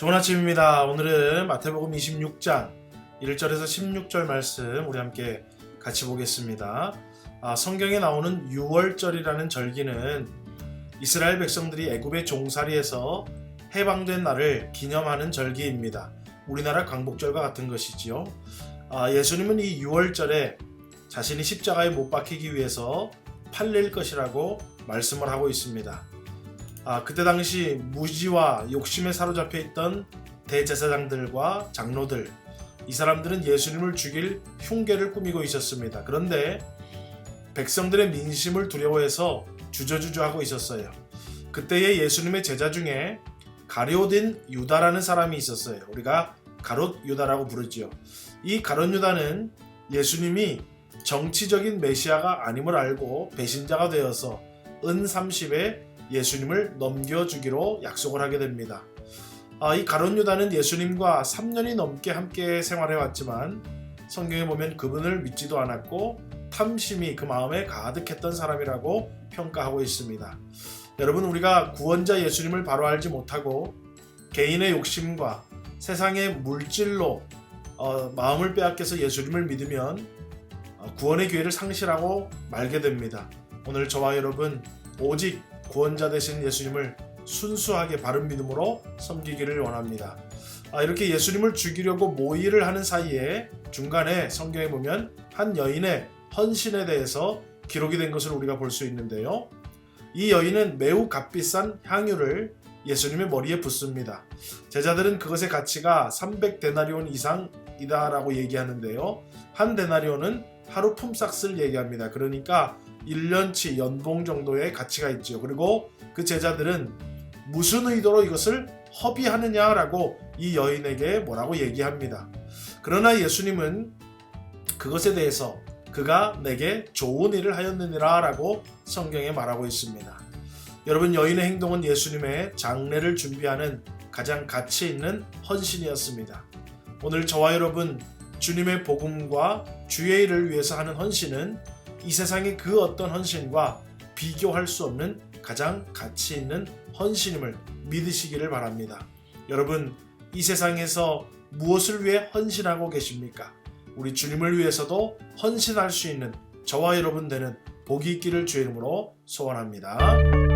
좋은 아침입니다. 오늘은 마태복음 26장 1절에서 16절 말씀 우리 함께 같이 보겠습니다. 아, 성경에 나오는 6월절이라는 절기는 이스라엘 백성들이 애굽의 종살이에서 해방된 날을 기념하는 절기입니다. 우리나라 광복절과 같은 것이지요. 아, 예수님은 이 6월절에 자신이 십자가에 못 박히기 위해서 팔릴 것이라고 말씀을 하고 있습니다. 아, 그때 당시 무지와 욕심에 사로잡혀 있던 대제사장들과 장로들, 이 사람들은 예수님을 죽일 흉계를 꾸미고 있었습니다. 그런데 백성들의 민심을 두려워해서 주저주저하고 있었어요. 그때의 예수님의 제자 중에 가룟인 유다라는 사람이 있었어요. 우리가 가롯 유다라고 부르지요. 이 가롯 유다는 예수님이 정치적인 메시아가 아님을 알고 배신자가 되어서 은 30에 예수님을 넘겨주기로 약속을 하게 됩니다. 아, 이 가론 유다는 예수님과 3년이 넘게 함께 생활해 왔지만 성경에 보면 그분을 믿지도 않았고 탐심이 그 마음에 가득했던 사람이라고 평가하고 있습니다. 여러분 우리가 구원자 예수님을 바로 알지 못하고 개인의 욕심과 세상의 물질로 어, 마음을 빼앗겨서 예수님을 믿으면 어, 구원의 기회를 상실하고 말게 됩니다. 오늘 저와 여러분 오직 구원자 되신 예수님을 순수하게 바른 믿음으로 섬기기를 원합니다. 아, 이렇게 예수님을 죽이려고 모의를 하는 사이에 중간에 성경에 보면 한 여인의 헌신에 대해서 기록이 된 것을 우리가 볼 수 있는데요. 이 여인은 매우 값비싼 향유를 예수님의 머리에 붓습니다. 제자들은 그것의 가치가 300데나리온 이상이다라고 얘기하는데요. 한 데나리온은 하루 품삯을 얘기합니다. 그러니까 1년치 연봉 정도의 가치가 있죠. 그리고 그 제자들은 무슨 의도로 이것을 허비하느냐라고 이 여인에게 뭐라고 얘기합니다. 그러나 예수님은 그것에 대해서 그가 내게 좋은 일을 하였느니라 라고 성경에 말하고 있습니다. 여러분 여인의 행동은 예수님의 장례를 준비하는 가장 가치 있는 헌신이었습니다. 오늘 저와 여러분 주님의 복음과 주의 일을 위해서 하는 헌신은 이 세상의 그 어떤 헌신과 비교할 수 없는 가장 가치 있는 헌신임을 믿으시기를 바랍니다. 여러분, 이 세상에서 무엇을 위해 헌신하고 계십니까? 우리 주님을 위해서도 헌신할 수 있는 저와 여러분 되는 복이 있기를 주의 이름으로 소원합니다.